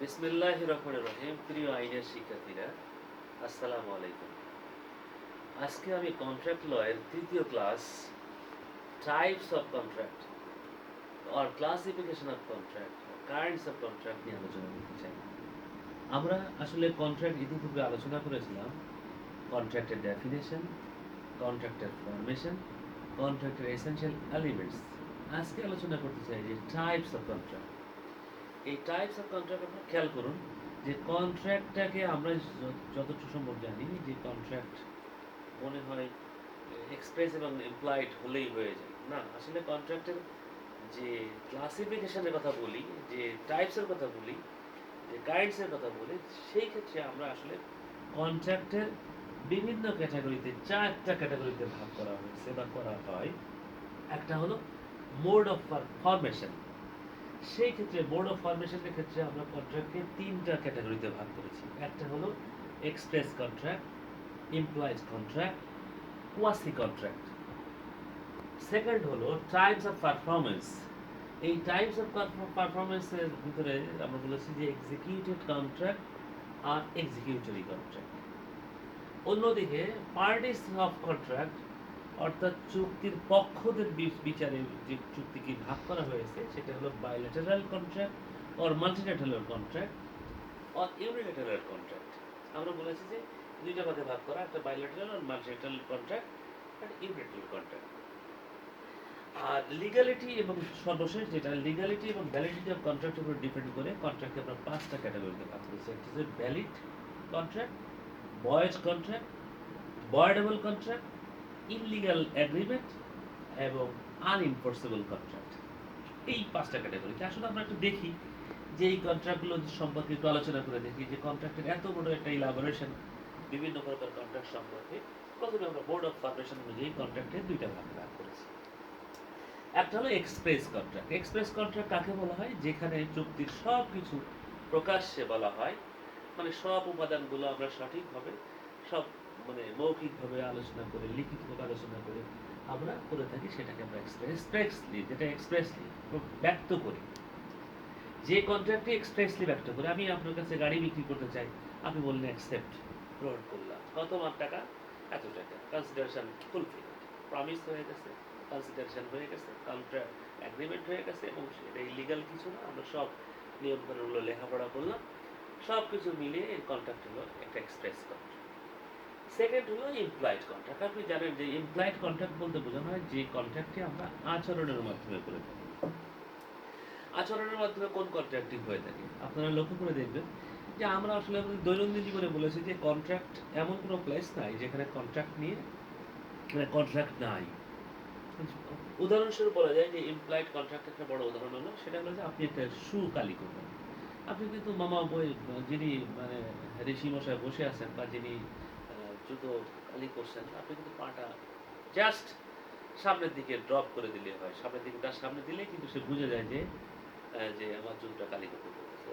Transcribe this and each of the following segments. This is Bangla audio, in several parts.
বিসমিল্লাহ রহমান রহিম, প্রিয় আইনের শিক্ষার্থীরা, আসসালামু আলাইকুম। আজকে আমি কন্ট্রাক্ট লয়ের তৃতীয় class types of contract or classification of contract currents of contract নিয়ে আলোচনা করতে চাই। আমরা আসলে কন্ট্রাক্ট ইতিপূর্বে আলোচনা করেছিলাম কন্ট্রাক্টের ডেফিনেশন কন্ট্রাক্টের ফরমেশন কন্ট্রাক্টের এসেনশিয়াল এলিমেন্টস আজকে আলোচনা করতে চাই যে টাইপস অফ কন্ট্রাক্ট এই টাইপস অফ কন্ট্রাক্ট আপনারা খেয়াল করুন, যে কন্ট্রাক্টটাকে আমরা যতটুকু সম্ভব জানি, যে কন্ট্রাক্ট মনে হয় এক্সপ্রেস এবং এমপ্লয়েড হলেই হয়ে যায়। না, আসলে কন্ট্রাক্টের যে ক্লাসিফিকেশনের কথা বলি, যে টাইপসের কথা বলি, যে কাইন্ডসের কথা বলি, সেই ক্ষেত্রে আমরা আসলে কন্ট্রাক্টের বিভিন্ন ক্যাটাগরিতে চারটা ক্যাটাগরিতে ভাগ করা হয়েছে বা করা হয়। একটা হলো মোড অফ ফরমেশন সেই ক্ষেত্রে বোর্ড অফ ফরমেশনের ক্ষেত্রে আমরা কন্ট্রাক্টকে তিনটা ক্যাটাগরিতে ভাগ করেছি। একটা হলো express contract implied contract quasi contract second হলো টাইমস অফ পারফরমেন্স এই টাইমস অফ পারফরমেন্সের ভিতরে আমরা বলেছি যে এক্সিকিউটিভ কন্ট্রাক্ট আর এক্সিকিউটরি কন্ট্রাক্ট অন্যদিকে পার্টিস অফ কন্ট্রাক্ট অর্থাৎ চুক্তির পক্ষদের বিচারে যে চুক্তিকে ভাগ করা হয়েছে, সেটা হলো bilateral contract or multilateral contract or unilateral contract আমরা বলেছি যে দুইটা ভাগে ভাগ করা, একটা বাইলেটারাল আর মাল্টিলেটারাল কন্ট্রাক্ট আর ইউনিলেটারাল কন্ট্রাক্ট আর লিগ্যালিটি এবং সর্বশেষ যেটা লিগ্যালিটি এবং ভ্যালিডিটি অফ কন্ট্রাক্টের উপর ডিপেন্ড করে কন্ট্রাক্টকে আমরা পাঁচটা ক্যাটাগরিতে ভাগ করেছি একটা হচ্ছে valid contract boys contract voidable contract illegal agreement এবং আনএনফোর্সেবল কন্ট্রাক্ট এই পাঁচটা ক্যাটাগরিতে আসলে আমরা একটু দেখি যে এই কন্ট্রাক্টগুলো সম্পর্কে একটু আলোচনা করে দেখি যে কন্ট্রাক্টের এত বড় একটা ইলাবোরেশন বিভিন্ন প্রকার কন্ট্রাক্ট সম্পর্কে। প্রথমে আমরা বোর্ড অফ ফার্মেশন অনুযায়ী কন্ট্রাক্টের দুইটা ভাগ ভাগ করেছি। একটা হলো এক্সপ্রেস কন্ট্রাক্ট এক্সপ্রেস কন্ট্রাক্ট কাকে বলা হয়? যেখানে চুক্তির সব কিছু প্রকাশ্যে বলা হয়। মানে সব উপাদানগুলো আমরা সঠিকভাবে সব মানে মৌখিকভাবে আলোচনা করে, লিখিতভাবে আলোচনা করে আমরা করে থাকি সেটাকে আমরা এক্সপ্রেসলি যেটা এক্সপ্রেসলি ব্যক্ত করি। যে কন্ট্রাক্টে এক্সপ্রেসলি ব্যক্ত করে, আমি আপনার কাছে গাড়ি বিক্রি করতে চাই, আপনি বললেন অ্যাকসেপ্ট গ্রহণ করলাম। কত মান টাকা? এত টাকা। কনসিডারেশন ফুলফিল প্রমিস হয়ে গেছে কনসিডারেশন হয়ে গেছে কন্ট্রাক্ট অ্যাগ্রিমেন্ট হয়ে গেছে, এবং সেটা ইলিগাল কিছু না, আমরা সব নিয়মকানুনগুলো লেখাপড়া করলাম। সব কিছু মিলিয়ে কন্ট্রাক্ট হলো একটা এক্সপ্রেস কন্ট্রাক্ট সেকেন্ড হলো ইমপ্লয়েড কন্ট্রাক্ট আপনি জানেন যে ইমপ্লয়েড কন্ট্রাক্ট বলতে বোঝানো হয় যে কন্ট্রাক্টটি আমরা আচরণের মাধ্যমে করে থাকি। আচরণের মাধ্যমে কোন কন্ট্রাক্টিং হয়ে থাকে? আপনারা লক্ষ্য করে দেখবেন যে আমরা আসলে দৈনন্দিন জীবনে বলেছি যে কন্ট্রাক্ট এমন কোনো প্লেস নাই যেখানে কন্ট্রাক্ট নিয়ে কন্ট্রাক্ট নাই। উদাহরণস্বরূপ বলা যায় যে ইমপ্লয়েড কন্ট্রাক্ট একটা বড় উদাহরণ হলো সেটা হলো যে আপনি একটা শু কালি করবেন। আপনি কিন্তু মামা বই যিনি মানে ঋষি মশাই বসে আছেন বা যিনি জুতো কালি করছেন আপনি কিন্তু পাটা জাস্ট সামনের দিকে ড্রপ করে দিলে হয়। সামনের দিকে তার সামনে দিলে কিন্তু সে বুঝে যায় যে যে আমার জুতোটা কালি করতে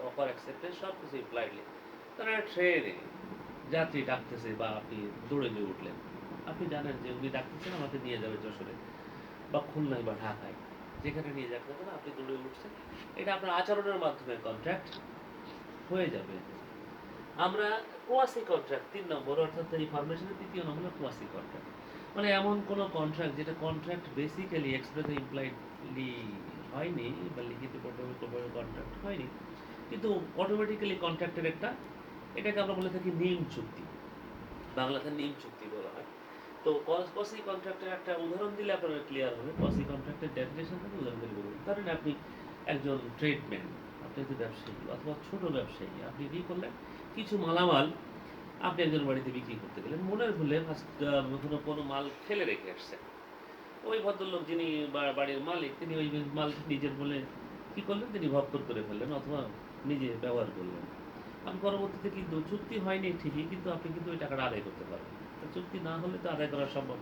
অফার অ্যাকসেপ্টেন্স সব কিছু ইমপ্লয়েডলি তারা ট্রেনে যাত্রী ডাকতেছে বা আপনি দৌড়ে গিয়ে উঠলেন। আপনি জানেন যে উনি ডাকতেছেন, আমাকে নিয়ে যাবে যশোরে বা খুলনায় বা ঢাকায়। যেখানে নিয়ে যাক না আপনি দৌড়ে উঠছেন। এটা আপনার আচরণের মাধ্যমে কন্ট্রাক্ট হয়ে যাবে। আমরা কোয়াসি কন্ট্রাক্ট তিন নম্বর, অর্থাৎ এই ফরমেশনের তৃতীয় নম্বর কোয়াসি কন্ট্রাক্ট মানে এমন কোনো কন্ট্রাক্ট যেটা কন্ট্রাক্ট বেসিক্যালি এক্সপ্রেস ইমপ্লয়েডলি হয়নি বা লিখিত কন্ট্রাক্ট হয়নি, কিন্তু অটোমেটিক্যালি কন্ট্রাক্টের একটা, এটাকে আমরা বলে থাকি নিম চুক্তি। বাংলাতে নিম চুক্তি বলা হয়। তো কসি কন্ট্রাক্টের একটা উদাহরণ দিলে আপনার ক্লিয়ার হবে। কসি কন্ট্রাক্টের ডেফিনেশন থেকে উদাহরণ দিলে বলুন। ধরেন আপনি একজন ট্রেডম্যান একজন ব্যবসায়ী অথবা ছোট ব্যবসায়ী, আপনি কি করলেন? কিছু মালামাল আপনি একজন বাড়িতে বিক্রি করতে গেলেন। মনের ভুলে ফার্স্ট কোনো কোনো মাল ফেলে রেখে আসছেন। ওই ভদ্রলোক যিনি বাড়ির মালিক, তিনি ওই মাল নিজের বলে কি করলেন? তিনি ভক্কর করে ফেললেন অথবা নিজে ব্যবহার করলেন। আপনি পরবর্তীতে কিন্তু চুক্তি হয়নি ঠিকই, কিন্তু আপনি কিন্তু ওই টাকাটা আদায় করতে পারবেন। তো চুক্তি না হলে তো আদায় করা সম্ভব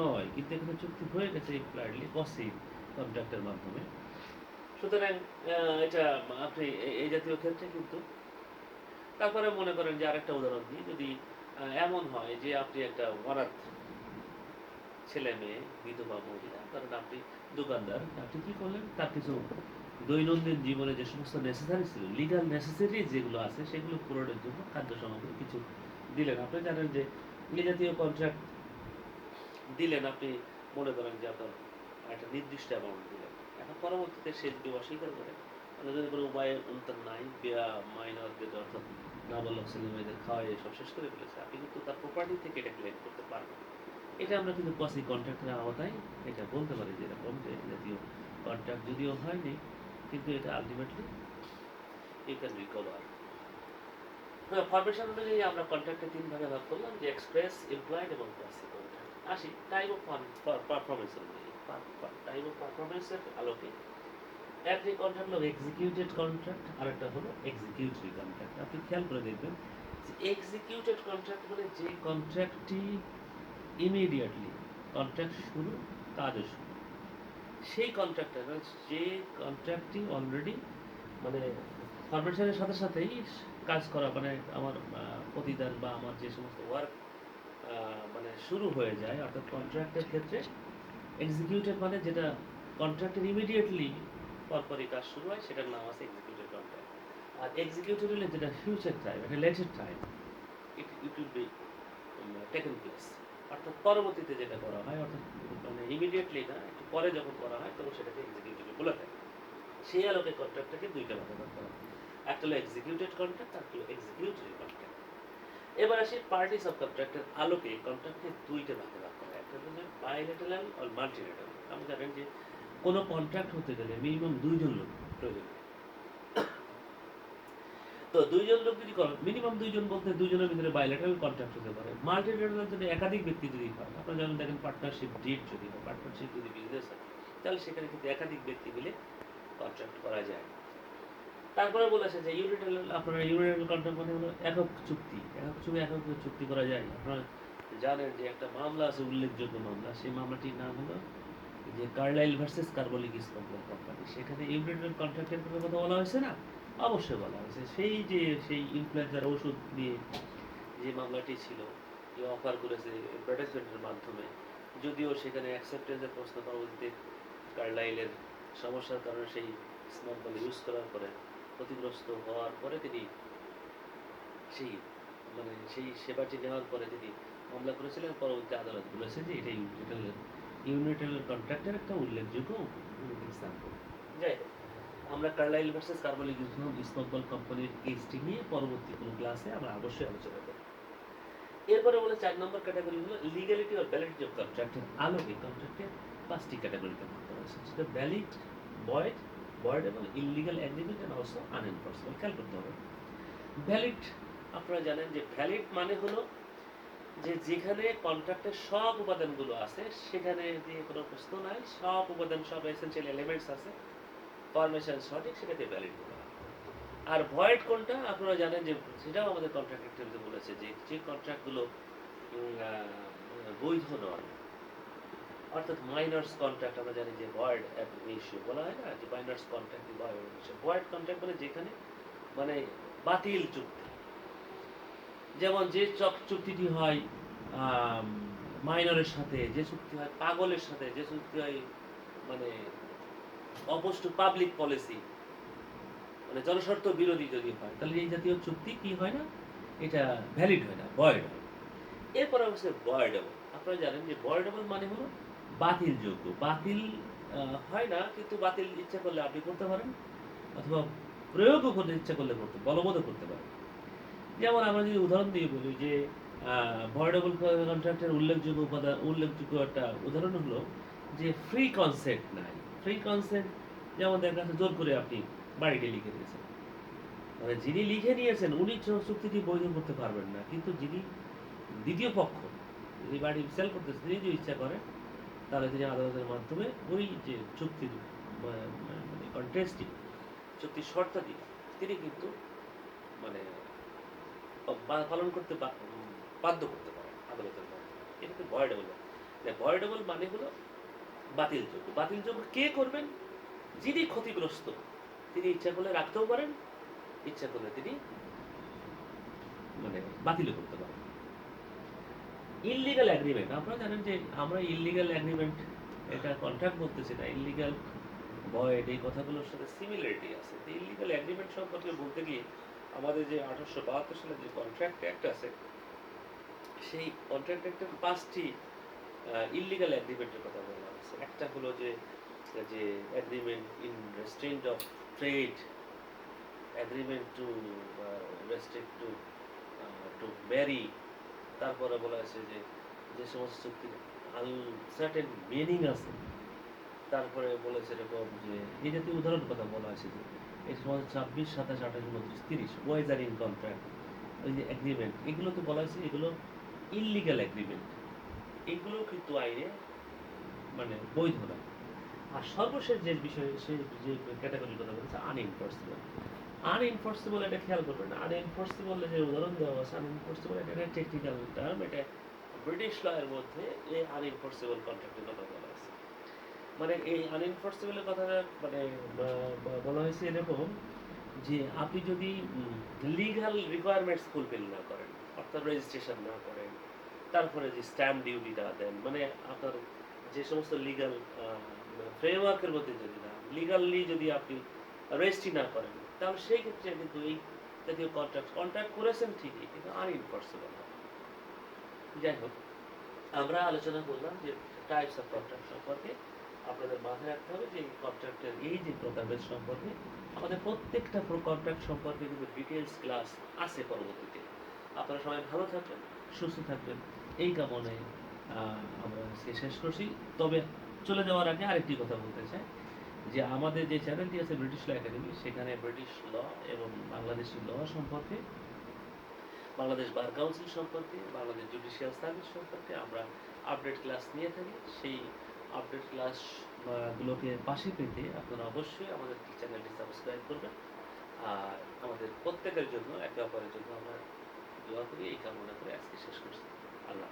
নয়। কিন্তু এখানে চুক্তি হয়ে গেছে ইমপ্লয়েডলি কসি কন্ট্রাক্টের মাধ্যমে। সুতরাং এটা আপনি এই জাতীয় ক্ষেত্রে কিন্তু তারপরে মনে করেন যে আরেকটা উদাহরণ দিই। যদি এমন হয় যে আপনি একটা অনাথ ছেলে মেয়ে, বিধবা মহিলা কারণ আপনি দোকানদার, আপনি কি করলেন? তার কিছু দৈনন্দিন জীবনে যে সমস্ত নেসেসারি ছিল লিগাল নেসেসারি যেগুলো আছে, সেগুলো পূরণের জন্য খাদ্য সামগ্রী কিছু দিলেন। আপনি জানেন যে এই জাতীয় কন্ট্রাক্ট দিলেন, আপনি মনে করেন যে আপনার একটা নির্দিষ্ট অ্যামাউন্ট দিলেন। এখন পরবর্তীতে সে যদি অস্বীকার করে। যদি কোনো উপায় অন্তর নাই, বিয়া মাইনরদের অর্থাৎ নাবালক ছেলে মেয়েদের খাওয়াই সব শেষ করে ফেলেছে, আপনি কিন্তু তার প্রপার্টি থেকে এটা ক্লেম করতে পারবেন। এটা আমরা কিন্তু পসি কন্ট্রাক্টের আওতায় এটা বলতে পারি যে এরকম যে জাতীয় কন্ট্রাক্ট যদিও হয়নি, কিন্তু এটা ultimately you can recover formation অনুযায়ী আমরা কন্ট্রাক্টে তিন ভাগে ভাগ করলাম, যে এক্সপ্রেস এমপ্লয়েড এবং পসি কন্ট্রাক্ট আসি টাইপ অফ পারফরমেন্স অনুযায়ী। টাইপ অফ আলোকে। একটি কন্ট্রাক্ট হলো এক্সিকিউটেড কন্ট্রাক্ট আর একটা হলো এক্সিকিউটরি কন্ট্রাক্ট আপনি খেয়াল করে দেখবেন যে এক্সিকিউটেড কন্ট্রাক্ট মানে যে কন্ট্রাক্টটি ইমিডিয়েটলি কন্ট্রাক্ট শুরু, কাজও শুরু। সেই কন্ট্রাক্টটা যে কন্ট্রাক্টটি অলরেডি মানে ফরমেশনের সাথে সাথেই কাজ করা মানে আমার প্রতিদান বা আমার যে সমস্ত ওয়ার্ক মানে শুরু হয়ে যায়, অর্থাৎ কন্ট্রাক্টের ক্ষেত্রে এক্সিকিউটেড মানে যেটা কন্ট্রাক্টের ইমিডিয়েটলি পরপরই কাজ শুরু হয়, সেটার নাম আছে এক্সিকিউটেড কন্ট্রাক্ট আর এক্সিকিউটেড হলে যেটা ফিউচার টাইম এটা later time it it will be taken place অর্থাৎ পরবর্তীতে যেটা করা হয়, অর্থাৎ মানে ইমিডিয়েটলি না, একটু পরে যখন করা হয়, তখন সেটাকে এক্সিকিউটিভ বলে থাকে সেই আলোকে কন্ট্রাক্টটাকে দুইটা ভাগে ভাগ করা হয়। একটা হলো এক্সিকিউটেড কন্ট্রাক্ট আর হলো এক্সিকিউটিভ কন্ট্রাক্ট এবার আসি পার্টিস অফ কন্ট্রাক্টের আলোকে কন্ট্রাক্টকে দুইটা ভাগে ভাগ করা কোনো কন্ট্রাক্ট হতে গেলে মিনিমাম দুইজন লোক প্রয়োজন। তো দুইজন লোক যদি মিনিমাম দুইজন বলতে দুইজনের ভিতরে বাইলেটারাল কন্ট্রাক্ট হতে পারে। মাল্টিলেটারাল যদি একাধিক ব্যক্তি যদি হয় আপনারা যেমন দেখেন পার্টনারশিপ যদি হয় পার্টনারশিপ যদি বিজনেস হয়, তাহলে সেখানে কিন্তু একাধিক ব্যক্তি মিলে কন্ট্রাক্ট করা যায়। তারপরে বলেছে যে ইউনিটাল আপনারা ইউনিটাল কন্ট্রাক্ট মানে হলো একক চুক্তি। একক চুক্তি একক চুক্তি করা যায়। আপনারা জানেন যে একটা মামলা আছে, উল্লেখযোগ্য মামলা, সেই মামলাটির নাম হলো যে কার্লাইল ভার্সেস কার্বলিক ইস্পাত কোম্পানি। সেখানে ইউনিটাল কন্ট্রাক্টের কথা বলা হয়েছে না? অবশ্যই বলা হয়েছে। সেই যে, সেই ইনফ্লুয়েঞ্জার ওষুধ নিয়ে যে মামলাটি ছিল, যে অফার করেছে অ্যাডভার্টাইজমেন্টের মাধ্যমে, যদিও সেখানে অ্যাকসেপ্টেন্সের প্রশ্ন পরবর্তীতে কার্লাইলের সমস্যার কারণে সেই স্মার্ট ইউজ করার পরে, ক্ষতিগ্রস্ত হওয়ার পরে তিনি সেই মানে সেই সেবাটি নেওয়ার পরে তিনি মামলা করেছিলেন, পরবর্তী আদালত বলেছে যে এটা ইউনিটেল ইউনিটেল কন্ট্রাক্টের একটা উল্লেখযোগ্য এক্সাম্পল যাই আমরা কার্লাইল ভার্সেস কার্বলিক ইসমাকবল কোম্পানির কেসটি নিয়ে পরবর্তী কোনো ক্লাসে আমরা অবশ্যই আলোচনা করব। এরপরে বলে চার নম্বর ক্যাটাগরি হলো লিগ্যালিটি অর ভ্যালিডিটি অফ কন্ট্রাক্টের আলোকে কন্ট্রাক্টের পাঁচটি ক্যাটাগরিতে করা হয়েছে সেটা ভ্যালিড বয়েড বয়েড এবং illegal agreement and also unenforceable খেয়াল করতে হবে। ভ্যালিড আপনারা জানেন যে ভ্যালিড মানে হলো যে যেখানে কন্ট্রাক্টের সব উপাদানগুলো আছে, সেখানে দিয়ে কোনো প্রশ্ন নাই। সব উপাদান, সব এসেন্সিয়াল এলিমেন্টস আছে। ফরমেশন সঠিক সেটাকে ভ্যালিড আর ভয়েড কোনটা? আপনারা জানেন যে সেটাও আমাদের কন্ট্রাক্ট অ্যাক্টিভিটি বলেছে যে যে কন্ট্রাক্টগুলো বৈধ নয়। অর্থাৎ মাইনার্স কন্ট্রাক্ট আমরা জানি যে ভয়েড ইস্যু বলা হয় না? যে মাইনার্স কন্ট্রাক্ট ভয়েড কন্ট্রাক্ট মানে যেখানে মানে বাতিল চুক্তি। যেমন যে চক- চুক্তিটি হয় মাইনরের সাথে, যে চুক্তি হয় পাগলের সাথে, যে চুক্তি হয় মানে অপোজ পাবলিক পলিসি মানে জনস্বার্থ বিরোধী যদি হয়, তাহলে এই জাতীয় চুক্তি কি হয় না? এটা ভ্যালিড হয় না বয়েড হয়। এরপরে হচ্ছে বয়েডেবল আপনারা জানেন যে বয়েডেবল মানে হলো বাতিল যোগ্য। বাতিল হয় না, কিন্তু বাতিল ইচ্ছা করলে আপনি করতে পারেন, অথবা প্রয়োগও করতে, ইচ্ছা করলে করতে, বলবৎও করতে পারেন। যেমন আমরা যদি উদাহরণ দিয়ে বলি যে ভয়েডেবল কন্ট্রাক্টের উল্লেখযোগ্য উপাদান, উল্লেখযোগ্য একটা উদাহরণ হলো যে ফ্রি কনসেপ্ট নাই। ফ্রি কনসেপ্ট যেমন দেখা যাচ্ছে, জোর করে আপনি বাড়িতে লিখে দিয়েছেন। মানে যিনি লিখে নিয়েছেন উনি চুক্তিটি বৈধ করতে পারবেন না। কিন্তু যিনি দ্বিতীয় পক্ষ, যিনি বাড়ি সেল করতেছেন তিনি যদি ইচ্ছা করেন, তাহলে তিনি আদালতের মাধ্যমে ওই যে চুক্তির মানে কন্টেস্টটি চুক্তির শর্তাদি তিনি কিন্তু মানে পালন করতে বাধ্য করতে পারেন আদালতের মাধ্যমে এটাকে ভয়েডেবল। ভয়েডেবল মানে হলো বাতিলযোগ্য বাতিলযোগ্য কে করবেন? যিনি ক্ষতিগ্রস্ত, তিনি ইচ্ছা করলে রাখতেও পারেন, ইচ্ছা করলে তিনি মানে বাতিলও করতে পারেন। ইললিগাল অ্যাগ্রিমেন্ট আপনারা জানেন যে আমরা ইললিগাল অ্যাগ্রিমেন্ট এটা কন্ট্রাক্ট বলতেছি না ইললিগাল ভয়েড এই কথাগুলোর সাথে সিমিলারিটি আছে। তো ইলিগাল অ্যাগ্রিমেন্ট সম্পর্কে বলতে গিয়ে আমাদের যে আঠারোশো বাহাত্তর সালে যে কন্ট্রাক্ট অ্যাক্ট আছে, সেই কন্ট্রাক্ট অ্যাক্টের পাঁচটি ইলিগাল অ্যাগ্রিমেন্টের কথা বলা হয়েছে। একটা হলো যে যে agreement in restraint of trade agreement to restrict to to marry তারপরে বলা হয়েছে যে যে সমস্ত চুক্তির আনসার্টেন মিনিং আছে, তারপরে বলেছে এরকম যে, এই জাতীয় উদাহরণ কথা বলা হয়েছে যে এই সময় ছাব্বিশ, সাতাশ, আঠাশ, উনত্রিশ, তিরিশ ওয়াইজার ইন কন্ট্রাক্ট ওই যে এগ্রিমেন্ট এগুলো তো বলা হয়েছে, এগুলো ইলিগাল এগ্রিমেন্ট এগুলো কিন্তু আইনে মানে বৈধ না। আর সর্বশেষ যে বিষয়, সে যে ক্যাটাগরির কথা বলেছে আনএনফোর্সেবল আনএনফোর্সেবল এটা খেয়াল করবেন আনএনফোর্সেবল যে উদাহরণ দেওয়া আছে আনএনফোর্সেবল এটা টেকনিক্যাল টার্ম এটা ব্রিটিশ লয়ের মধ্যে এই আনএনফোর্সেবল কন্ট্রাক্টের কথা বলা মানে এই আনএনফোর্সেবলের কথাটা মানে বলা হয়েছে এরকম যে আপনি যদি লিগাল রিকোয়ারমেন্টস ফুলফিল না করেন, অর্থাৎ রেজিস্ট্রেশন না করেন, তারপরে যে স্ট্যাম্প ডিউটিটা দেন মানে আপনার যে সমস্ত লিগাল ফ্রেমওয়ার্কের মধ্যে যদি না লিগালি যদি আপনি রেজিস্ট্রি না করেন, তাহলে সেই ক্ষেত্রে কিন্তু এই জাতীয় কন্ট্রাক্ট কন্ট্রাক্ট করেছেন ঠিকই, কিন্তু আনএনফোর্সেবল যাই হোক, আমরা আলোচনা করলাম যে টাইপস অফ কন্ট্রাক্ট সম্পর্কে। আপনাদের মাথায় রাখতে হবে যে এই কন্ট্রাক্টের এই যে প্রকারভেদ সম্পর্কে আমাদের প্রত্যেকটা কন্ট্রাক্ট সম্পর্কে কিন্তু ডিটেলস ক্লাস আছে পরবর্তীতে। আপনারা সবাই ভালো থাকবেন, সুস্থ থাকবেন। এই কামনায় আমরা আজকে শেষ করছি। তবে চলে যাওয়ার আগে আরেকটি কথা বলতে চাই, যে আমাদের যে চ্যানেলটি আছে ব্রিটিশ ল একাডেমি সেখানে ব্রিটিশ ল এবং বাংলাদেশি ল সম্পর্কে বাংলাদেশ বার কাউন্সিল সম্পর্কে বাংলাদেশ জুডিশিয়াল সার্ভিস সম্পর্কে আমরা আপডেট ক্লাস নিয়ে থাকি। সেই আপডেট ক্লাস গুলোকে পাশে পেতে আপনারা অবশ্যই আমাদের চ্যানেলটি সাবস্ক্রাইব করবেন। আর আমাদের প্রত্যেকের জন্য, একে অপরের জন্য আমরা দোয়া করি, এই কামনা করে আজকে শেষ করছি। আল্লাহ